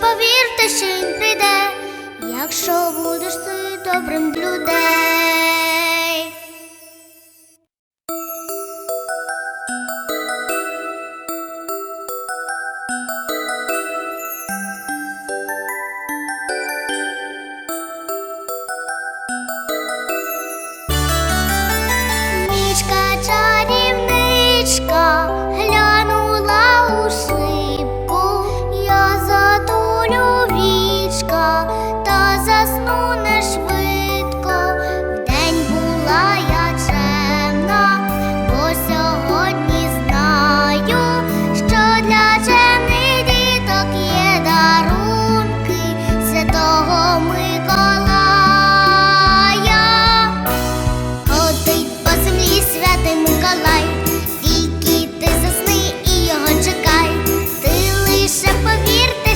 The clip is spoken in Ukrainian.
повірте, що він прийде, якщо будеш ти добрим блюдем.